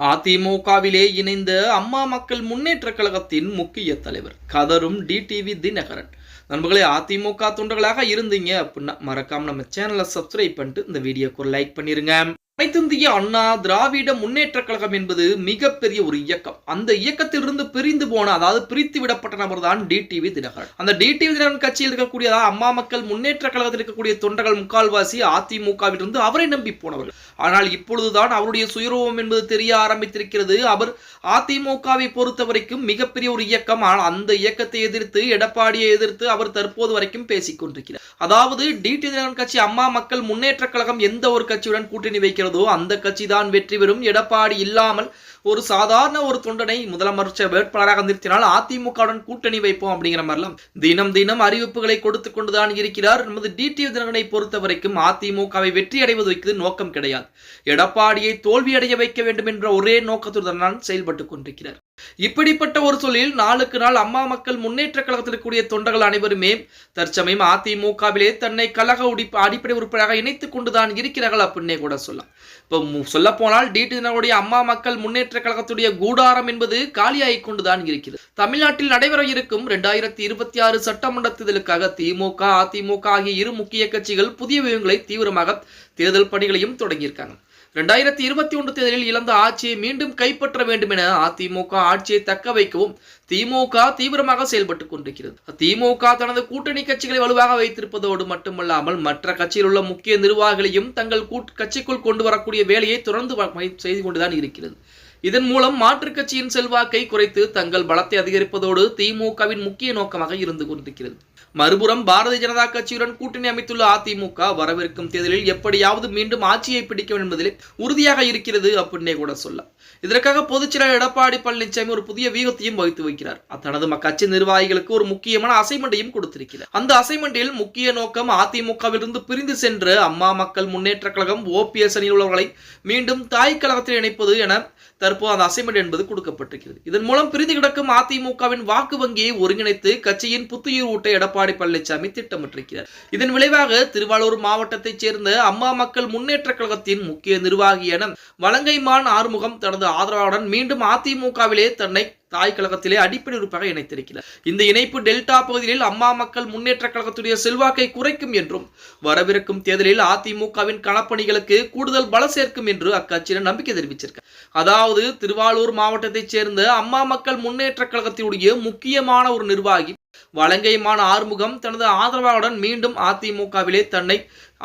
அதிமுகவிலே இணைந்த அம்மா மக்கள் முன்னேற்ற கழகத்தின் முக்கிய தலைவர் கதரும் டிடிவி தினகரன். நண்பர்களே அதிமுக தொண்டர்களாக இருந்தீங்க அப்படின்னா மறக்காம நம்ம சேனலை சப்ஸ்கிரைப் பண்ணிட்டு இந்த வீடியோக்கு ஒரு லைக் பண்ணிருங்க. அனைத்திந்திய அண்ணா திராவிட முன்னேற்ற கழகம் என்பது மிகப்பெரிய ஒரு இயக்கம். அந்த இயக்கத்திலிருந்து பிரிந்து போன அதாவது பிரித்து விடப்பட்ட நபர் தான் டிடிவி தினகரன். அந்த டிடிவி தினகரன் கட்சியில் இருக்கக்கூடிய அம்மா மக்கள் முன்னேற்ற கழகத்தில் இருக்கக்கூடிய தொண்டர்கள் முக்கால்வாசி அதிமுகவிலிருந்து அவரை நம்பி போனவர்கள். ஆனால் இப்பொழுதுதான் அவருடைய சுயரூபம் என்பது தெரிய ஆரம்பித்திருக்கிறது. அவர் அதிமுகவை பொறுத்த வரைக்கும் மிகப்பெரிய ஒரு இயக்கம். ஆனால் அந்த இயக்கத்தை எதிர்த்து எடப்பாடியை எதிர்த்து அவர் தற்போது வரைக்கும் பேசிக் கொண்டிருக்கிறார் அதாவது டிடி தினகரன் கட்சி அம்மா மக்கள் முன்னேற்ற கழகம் எந்த ஒரு கட்சியுடன் கூட்டணி வைக்கிறதோ இருக்கிறதோ அந்த கட்சி தான் வெற்றி பெறும் எடப்பாடி இல்லாமல் ஒரு சாதாரண ஒரு தொண்டனை முதலமைச்சர் வேட்பாளராக நிறுத்தினால் அதிமுகவுடன் கூட்டணி வைப்போம் அப்படிங்கிற மாதிரிலாம் தினம் தினம் அறிவிப்புகளை கொடுத்து கொண்டுதான் இருக்கிறார். நமது டிடிவி தினகனை பொறுத்த வரைக்கும் அதிமுகவை வெற்றி அடைவது வைக்கிறது நோக்கம் கிடையாது. எடப்பாடியை தோல்வியடைய வைக்க வேண்டும் என்ற ஒரே நோக்கத்துடன் தான் செயல்பட்டு கொண்டிருக்கிறார். இப்படிப்பட்ட ஒரு சூழலில் நாளுக்கு நாள் அம்மா மக்கள் முன்னேற்ற கழகத்தில் இருக்கக்கூடிய தொண்டர்கள் அனைவருமே தற்சமயம் அதிமுகவிலே தன்னை கழக உடிப்பு அடிப்படை உறுப்பினராக இணைத்துக் கொண்டுதான் இருக்கிறார்கள் அப்படின்னே கூட சொல்லலாம். இப்போ சொல்ல போனால் டிடினுடைய அம்மா மக்கள் முன்னேற்ற கழகத்துடைய கூடாரம் என்பது காலியாகிக் கொண்டுதான் இருக்கிறது. தமிழ்நாட்டில் நடைபெற இருக்கும் இரண்டாயிரத்தி இருபத்தி ஆறு சட்டமன்ற தேர்தலுக்காக திமுக அதிமுக ஆகிய இரு முக்கிய கட்சிகள் புதிய வியூகங்களை தீவிரமாக தேர்தல் பணிகளையும் தொடங்கியிருக்காங்க. ரெண்டாயிரத்தி இருபத்தி ஒன்று தேர்தலில் இழந்த ஆட்சியை மீண்டும் கைப்பற்ற வேண்டும் என அதிமுக ஆட்சியை தக்க வைக்கவும் திமுக தீவிரமாக செயல்பட்டுக் கொண்டிருக்கிறது. திமுக தனது கூட்டணி கட்சிகளை வலுவாக வைத்திருப்பதோடு மட்டுமல்லாமல் மற்ற கட்சியில் உள்ள முக்கிய நிர்வாகிகளையும் தங்கள் கட்சிக்குள் கொண்டு வரக்கூடிய வேலையை தொடர்ந்து செய்து கொண்டுதான் இருக்கிறது. இதன் மூலம் மாற்றுக் கட்சியின் செல்வாக்கை குறைத்து தங்கள் பலத்தை அதிகரிப்பதோடு திமுகவின் முக்கிய நோக்கமாக இருந்து கொண்டிருக்கிறது. மறுபுறம் பாரதிய ஜனதா கட்சியுடன் கூட்டணி அமைத்துள்ள அதிமுக வரவிருக்கும் தேர்தலில் எப்படியாவது மீண்டும் ஆட்சியை பிடிக்கும் என்பதில் உறுதியாக இருக்கிறது அப்படின்னே கூட சொல்லலாம். இதற்காக பொதுச்செயலர் எடப்பாடி பழனிசாமி ஒரு புதிய வியூகத்தையும் வகுத்து வைக்கிறார். தனது கட்சி நிர்வாகிகளுக்கு ஒரு முக்கியமான அசைன்மெண்டையும் கொடுத்திருக்கிறார். அந்த அசைன்மெண்டில் முக்கிய நோக்கம் அதிமுகவிலிருந்து பிரிந்து சென்ற அம்மா மக்கள் முன்னேற்ற கழகம் ஓபிஎஸ் அணியில் உள்ளவர்களை மீண்டும் தாய் கழகத்தில் இணைப்பது என தற்போது அந்த அசைன்மெண்ட் என்பது கொடுக்கப்பட்டிருக்கிறது. இதன் மூலம் பிரிந்து கிடக்கும் அதிமுகவின் வாக்கு வங்கியை ஒருங்கிணைத்து கட்சியின் புத்துயிர் ஊட்ட எடப்பாடி எடப்பாடி பழனிசாமி திட்டமிட்டிருக்கிறார். இதன் விளைவாக திருவாரூர் மாவட்டத்தைச் சேர்ந்த அம்மா மக்கள் முன்னேற்ற கழகத்தின் முக்கிய நிர்வாகியான வலங்கைமான் ஆறுமுகம் தனது ஆதரவாளருடன் மீண்டும் அதிமுகவிலே தன்னை தாய் கழகத்திலே அடிப்படை உறுப்பாக இணைத்திருக்கிறார். இந்த இணைப்பு டெல்டா பகுதியில் அம்மா மக்கள் முன்னேற்ற கழகத்துடைய செல்வாக்கை குறைக்கும் என்றும் வரவிருக்கும் தேர்தலில் அதிமுகவின் களப்பணிகளுக்கு கூடுதல் பல சேர்க்கும் என்று அக்கட்சியினர் நம்பிக்கை தெரிவிச்சிருக்கார் அதாவது திருவாரூர் மாவட்டத்தைச் சேர்ந்த அம்மா மக்கள் முன்னேற்ற கழகத்தினுடைய முக்கியமான ஒரு நிர்வாகி வலங்கைமான ஆறுமுகம் தனது ஆதரவாளருடன் மீண்டும் அதிமுகவிலே தன்னை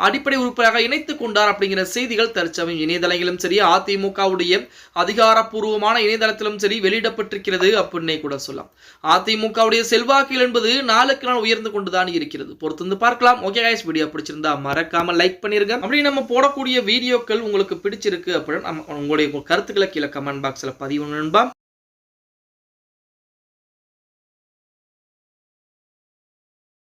அடிப்படை உறுப்பினராக இணைத்துக் கொண்டார் அப்படிங்கிற செய்திகள் தற்சமயம் இணையதளங்களிலும் சரி அதிமுகவுடைய அதிகாரப்பூர்வமான இணையதளத்திலும் சரி வெளியிடப்பட்டிருக்கிறது அப்படின்னே கூட சொல்லலாம். அதிமுகவுடைய செல்வாக்கில் என்பது நாளுக்கு நாள் உயர்ந்து கொண்டுதான் இருக்கிறது. பொறுத்து பார்க்கலாம். ஓகே கைஸ் வீடியோ பிடிச்சிருந்தா மறக்காம லைக் பண்ணிருங்க. அப்படி நம்ம போடக்கூடிய வீடியோக்கள் உங்களுக்கு பிடிச்சிருக்கு அப்படின்னு உங்களுடைய கருத்துக்களை கீழே கமெண்ட் பாக்ஸ்ல பதிவு நண்பா.